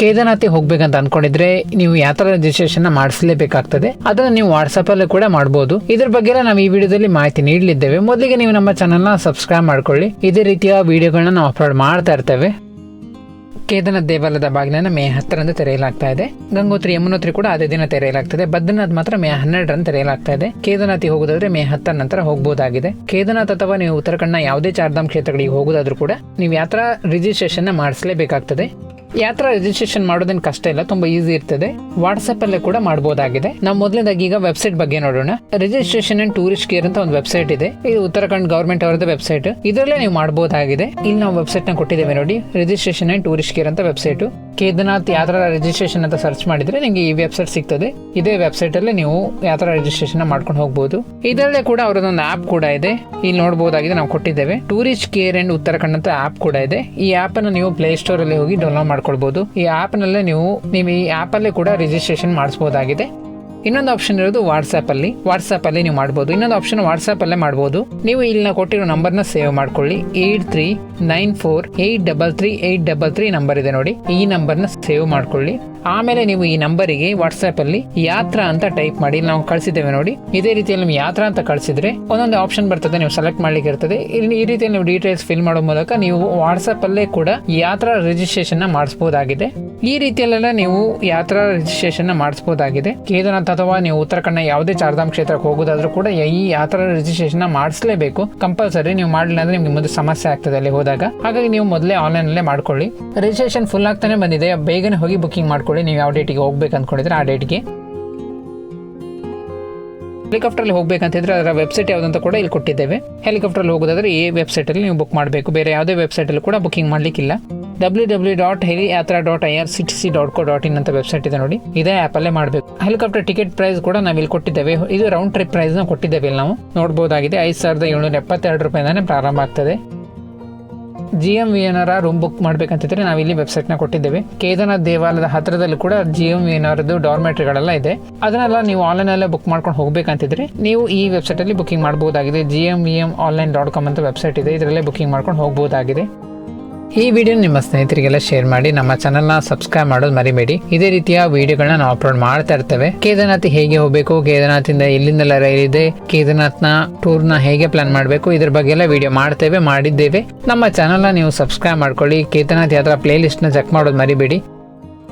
ಕೇದಾರ್ನಾಥಿಗೆ ಹೋಗ್ಬೇಕಂತ ಅನ್ಕೊಂಡಿದ್ರೆ ನೀವು ಯಾತ್ರಾ ರಿಜಿಸ್ಟ್ರೇಷನ್ ಮಾಡಿಸಲೇಬೇಕಾಗ್ತದೆ. ಅದನ್ನ ನೀವು ವಾಟ್ಸಪ್ ಅಲ್ಲಿ ಕೂಡ ಮಾಡಬಹುದು ಇದ್ರ ಬಗ್ಗೆ ನಾವು ಈ ವಿಡಿಯೋದಲ್ಲಿ ಮಾಹಿತಿ ನೀಡಲಿದ್ದೇವೆ. ಮೊದಲಿಗೆ ನೀವು ನಮ್ಮ ಚಾನಲ್ನ ಸಬ್ಸ್ಕ್ರೈಬ್ ಮಾಡ್ಕೊಳ್ಳಿ. ಇದೇ ರೀತಿಯ ವಿಡಿಯೋಗಳನ್ನ ನಾವು ಅಪ್ಲೋಡ್ ಮಾಡ್ತಾ ಇರ್ತೇವೆ. ಕೇದಾರ್ನಾಥ್ ದೇವಾಲಯದ ಬಾಗಿಲನ್ನು ಮೇ ಹತ್ತರಂದು ತೆರೆಯಲಾಗ್ತಾ ಇದೆ. ಗಂಗೋತ್ರಿ, ಯಮುನೋತ್ರಿ ಕೂಡ ಅದೇ ದಿನ ತೆರೆಯಲಾಗ್ತದೆ. ಬದ್ರಿನಾಥ್ ಮಾತ್ರ ಮೇ ಹನ್ನೆರಡರಂದು ತೆರೆಯಲಾಗ್ತಾ ಇದೆ. ಕೇದಾರ್ನಾಥಿಗೆ ಹೋಗೋದಾದ್ರೆ ಮೇ ಹತ್ತರ ನಂತರ ಹೋಗಬಹುದಾಗಿದೆ ಕೇದಾರ್ನಾಥ್ ಅಥವಾ ನೀವು ಉತ್ತರಾಖಂಡ್ನ ಯಾವುದೇ ಚಾರ್ಧಾಮ್ ಕ್ಷೇತ್ರಗಳಿಗೆ ಹೋಗೋದಾದ್ರೂ ಕೂಡ ನೀವು ಯಾತ್ರಾ ರಿಜಿಸ್ಟ್ರೇಷನ್ ಮಾಡಿಸಲೇಬೇಕಾಗ್ತದೆ. ಯಾತ್ರಾ ರಿಜಿಸ್ಟ್ರೇಷನ್ ಮಾಡೋದೇನು ಕಷ್ಟ ಇಲ್ಲ, ತುಂಬಾ ಈಸಿ ಇರ್ತದೆ. ವಾಟ್ಸ್ಆಪ್ ಅಲ್ಲೇ ಕೂಡ ಮಾಡಬಹುದಾಗಿದೆ ನಾವು ಮೊದಲನೇದಾಗಿ ಈಗ ವೆಬ್ಸೈಟ್ ಬಗ್ಗೆ ನೋಡೋಣ. ರಿಜಿಸ್ಟ್ರೇಷನ್ ಅಂಡ್ ಟೂರಿಸ್ಟ್ ಕೇರ್ ಅಂತ ಒಂದು ವೆಬ್ಸೈಟ್ ಇದೆ. ಇದು ಉತ್ತರಾಖಂಡ್ ಗವರ್ಮೆಂಟ್ ಅವರದ ವೆಬ್ಸೈಟ್ ಇದರಲ್ಲೇ ನೀವು ಮಾಡಬಹುದಾಗಿದೆ ಇಲ್ಲಿ ನಾವು ವೆಬ್ಸೈಟ್ನ ಕೊಟ್ಟಿದ್ದೇವೆ ನೋಡಿ. ರಿಜಿಸ್ಟ್ರೇಷನ್ ಅಂಡ್ ಟೂರಿಸ್ಟ್ ಕೇರ್ ಅಂತ ವೆಬ್ಸೈಟ್ ಕೇದಾರ್ನಾಥ್ ಯಾತ್ರಾ ರಿಜಿಸ್ಟ್ರೇಷನ್ ಅಂತ ಸರ್ಚ್ ಮಾಡಿದ್ರೆ ನಿಮಗೆ ಈ ವೆಬ್ಸೈಟ್ ಸಿಗ್ತದೆ. ಇದೇ ವೆಬ್ಸೈಟ್ ಅಲ್ಲಿ ನೀವು ಯಾತ್ರಾ ರಿಜಿಸ್ಟ್ರೇಷನ್ ಮಾಡ್ಕೊಂಡು ಹೋಗಬಹುದು ಇದರಲ್ಲೇ ಕೂಡ ಅವರದೊಂದು ಆಪ್ ಕೂಡ ಇದೆ. ಇಲ್ಲಿ ನೋಡಬಹುದಾಗಿದೆ ನಾವು ಕೊಟ್ಟಿದ್ದೇವೆ. ಟೂರಿಸ್ಟ್ ಕೇರ್ ಅಂಡ್ ಉತ್ತರಾಖಂಡ್ ಅಂತ ಆಪ್ ಕೂಡ ಇದೆ. ಈ ಆಪ್ ಅನ್ನು ನೀವು ಪ್ಲೇ ಸ್ಟೋರ್ ಅಲ್ಲಿ ಹೋಗಿ ಡೌನ್ಲೋಡ್ ಮಾಡ್ಕೊಳ್ಬಹುದು ಈ ಆಪ್ ನಲ್ಲೇ ನೀವು ನೀವು ಈ ಆಪ್ ಅಲ್ಲೇ ಕೂಡ ರಿಜಿಸ್ಟ್ರೇಷನ್ ಮಾಡಿಸಬಹುದಾಗಿದೆ ಇನ್ನೊಂದು ಆಪ್ಷನ್ ಇರೋದು ವಾಟ್ಸ್ಆಪ್ ಅಲ್ಲಿ. ವಾಟ್ಸ್ಆಪ್ ಅಲ್ಲಿ ನೀವು ಮಾಡಬಹುದು ಇನ್ನೊಂದು ಆಪ್ಷನ್ ವಾಟ್ಸ್ಆಪ್ ಅಲ್ಲೇ ಮಾಡಬಹುದು ನೀವು ಇಲ್ಲಿ ಕೊಟ್ಟಿರೋ ನಂಬರ್ನ ಸೇವ್ ಮಾಡ್ಕೊಳ್ಳಿ. Eight three nine four eight double three eight double three number ಇದೆ ನೋಡಿ. ಈ ನಂಬರ್ನ ಸೇವ್ ಮಾಡ್ಕೊಳ್ಳಿ. ಆಮೇಲೆ ನೀವು ಈ ನಂಬರಿಗೆ ವಾಟ್ಸ್ಆಪ್ ಅಲ್ಲಿ ಯಾತ್ರಾ ಅಂತ ಟೈಪ್ ಮಾಡಿ ನಾವು ಕಳಿಸಿದ್ದೇವೆ ನೋಡಿ. ಇದೇ ರೀತಿಯಲ್ಲಿ ನೀವು ಯಾತ್ರಾ ಅಂತ ಕಳಿಸಿದ್ರೆ ಒಂದೊಂದು ಆಪ್ಷನ್ ಬರ್ತದೆ, ನೀವು ಸೆಲೆಕ್ಟ್ ಮಾಡ್ಲಿಕ್ಕೆ ಇರ್ತದೆ. ಇಲ್ಲಿ ಈ ರೀತಿಯಲ್ಲಿ ನೀವು ಡೀಟೇಲ್ಸ್ ಫಿಲ್ ಮಾಡೋ ಮೂಲಕ ನೀವು ವಾಟ್ಸ್ಆಪ್ ಅಲ್ಲೇ ಕೂಡ ಯಾತ್ರಾ ರಿಜಿಸ್ಟ್ರೇಷನ್ ಮಾಡಿಸಬಹುದಾಗಿದೆ ಈ ರೀತಿಯಲ್ಲೆಲ್ಲ ನೀವು ಯಾತ್ರಾ ರಿಜಿಸ್ಟ್ರೇಷನ್ ಮಾಡಿಸಬಹುದಾಗಿದೆ ಕೇದಾರ್ನಾಥ್ ಅಥವಾ ನೀವು ಉತ್ತರಾಖಂಡ ಯಾವುದೇ ಚಾರ್ಧಾಮ್ ಕ್ಷೇತ್ರಕ್ಕೆ ಹೋಗೋದಾದ್ರೂ ಕೂಡ ಈ ಯಾತ್ರಾ ರಿಜಿಸ್ಟ್ರೇಷನ್ನ ಮಾಡಿಸಲೇಬೇಕು. ಕಂಪಲ್ಸರಿ ನೀವು ಮಾಡಲಿಲ್ಲ ಅಂದ್ರೆ ನಿಮ್ಗೆ ಮುಂದೆ ಸಮಸ್ಯೆ ಆಗ್ತದೆ ಅಲ್ಲಿ ಹೋದಾಗ. ಹಾಗಾಗಿ ನೀವು ಮೊದಲೇ ಆನ್ಲೈನ್ ಅಲ್ಲೇ ಮಾಡ್ಕೊಳ್ಳಿ. ರಿಜಿಸ್ಟ್ರೇಷನ್ ಫುಲ್ ಆಗ್ತಾನೆ ಬಂದಿದೆ. ಬೇಗನೆ ಹೋಗಿ ಬುಕಿಂಗ್ ಮಾಡ್ಕೊಳ್ಳಿ. ನೀವು ಯಾವ ಡೇಟಿಗೆ ಹೋಗ್ಬೇಕು ಅನ್ಕೊಂಡಿದ್ರೆ ಆ ಡೇಟ್ಗೆ ಹೆಲಿಕಾಪ್ಟರ್ ಅಲ್ಲಿ ಹೋಗ್ಬೇಕಂತಿದ್ರೆ ಅದರ ವೆಬ್ಸೈಟ್ ಯಾವುದಂತ ಕೂಡ ಇಲ್ಲಿ ಕೊಟ್ಟಿದ್ದೇವೆ. ಹೆಲಿಕಾಪ್ಟರ್ ಅಲ್ಲಿ ಹೋಗೋದಾದ್ರೆ ಈ ವೆಬ್ಸೈಟ್ ಅಲ್ಲಿ ನೀವು ಬುಕ್ ಮಾಡಬೇಕು. ಬೇರೆ ಯಾವುದೇ ವೆಬ್ಸೈಟ್ ಅಲ್ಲಿ ಕೂಡ booking ಮಾಡ್ಲಿಕ್ಕಿಲ್ಲ. W W dot heli yatra dot I R C T C dot co dot in ಅಂತ ವೆಬ್ಸೈಟ್ ಇದೆ ನೋಡಿ. ಇದೇ ಆ್ಯಪ್ ಅಲ್ಲೇ ಮಾಡಬೇಕು. ಹೆಲಿಕಾಪ್ಟರ್ ಟಿಕೆಟ್ ಪ್ರೈಸ್ ಕೂಡ ನಾವು ಇಲ್ಲಿ ಕೊಟ್ಟಿದ್ದೇವೆ. ಇದು ರೌಂಡ್ ಟ್ರಿಪ್ ಪ್ರೈಸ್ನ ಕೊಟ್ಟಿದ್ದೇವೆ ಇಲ್ಲಿ ನಾವು. ನೋಡಬಹುದಾಗಿದೆ ಐದು ಸಾವಿರದ ಏಳ್ನೂರ ಎಪ್ಪತ್ತೆರಡು ರೂಪಾಯಿಂದಾನೆ ಪ್ರಾರಂಭ ಆಗ್ತದೆ. ಜಿ ಎಂ ವಿ ಏನಾರ ರೂಮ್ ಬುಕ್ ಮಾಡ್ಬೇಕಂತಿದ್ರೆ ನಾವು ಇಲ್ಲಿ ವೆಬ್ಸೈಟ್ನ ಕೊಟ್ಟಿದ್ದೇವೆ. ಕೇದಾರನಾಥ್ ದೇವಾಲಯದ ಹತ್ತಿರದಲ್ಲಿ ಕೂಡ ಜಿ ಎಂ ವಿ ಏನಾರದ್ದು ಡಾರ್ಮೆಟ್ರಿಗಳೆಲ್ಲ ಇದೆ. ಅದನ್ನೆಲ್ಲ ನೀವು ಆನ್ಲೈನ್ ಅಲ್ಲೇ ಬುಕ್ ಮಾಡ್ಕೊಂಡು ಹೋಗಬೇಕಂತಿದ್ರೆ ನೀವು ಈ ವೆಬ್ಸೈಟ್ ಅಲ್ಲಿ ಬುಕಿಂಗ್ ಮಾಡಬಹುದಾಗಿದೆ G M V M online dot com ಅಂತ ವೆಬ್ಸೈಟ್ ಇದೆ. ಇದರಲ್ಲೇ ಬುಕಿಂಗ್ ಮಾಡ್ಕೊಂಡು ಹೋಗಬಹುದಾಗಿದೆ ಈ ವಿಡಿಯೋ ನಿಮ್ಮ ಸ್ನೇಹಿತರಿಗೆಲ್ಲ ಶೇರ್ ಮಾಡಿ, ನಮ್ಮ ಚಾನಲ್ನ ಸಬ್ಸ್ಕ್ರೈಬ್ ಮಾಡೋದು ಮರಿಬೇಡಿ. ಇದೇ ರೀತಿಯ ವಿಡಿಯೋಗಳನ್ನ ನಾವು ಅಪ್ಲೋಡ್ ಮಾಡ್ತಾ ಇರ್ತೇವೆ. ಕೇದಾರ್ನಾಥ್ ಹೇಗೆ ಹೋಗಬೇಕು, ಕೇದಾರ್ನಾಥಿಂದ ಎಲ್ಲಿಂದೆಲ್ಲ ರೈಲ್ ಇದೆ, ಕೇದಾರ್ನಾಥ್ನ ಟೂರ್ನ ಹೇಗೆ ಪ್ಲಾನ್ ಮಾಡಬೇಕು, ಇದ್ರ ಬಗ್ಗೆ ಎಲ್ಲ ವಿಡಿಯೋ ಮಾಡ್ತೇವೆ, ಮಾಡಿದ್ದೇವೆ. ನಮ್ಮ ಚಾನಲ್ನ ನೀವು ಸಬ್ಸ್ಕ್ರೈಬ್ ಮಾಡ್ಕೊಳ್ಳಿ, ಕೇದಾರ್ನಾಥ್ ಯಾತ್ರಾ ಪ್ಲೇಲಿಸ್ಟ್ ಚೆಕ್ ಮಾಡೋದು ಮರಿಬೇಡಿ.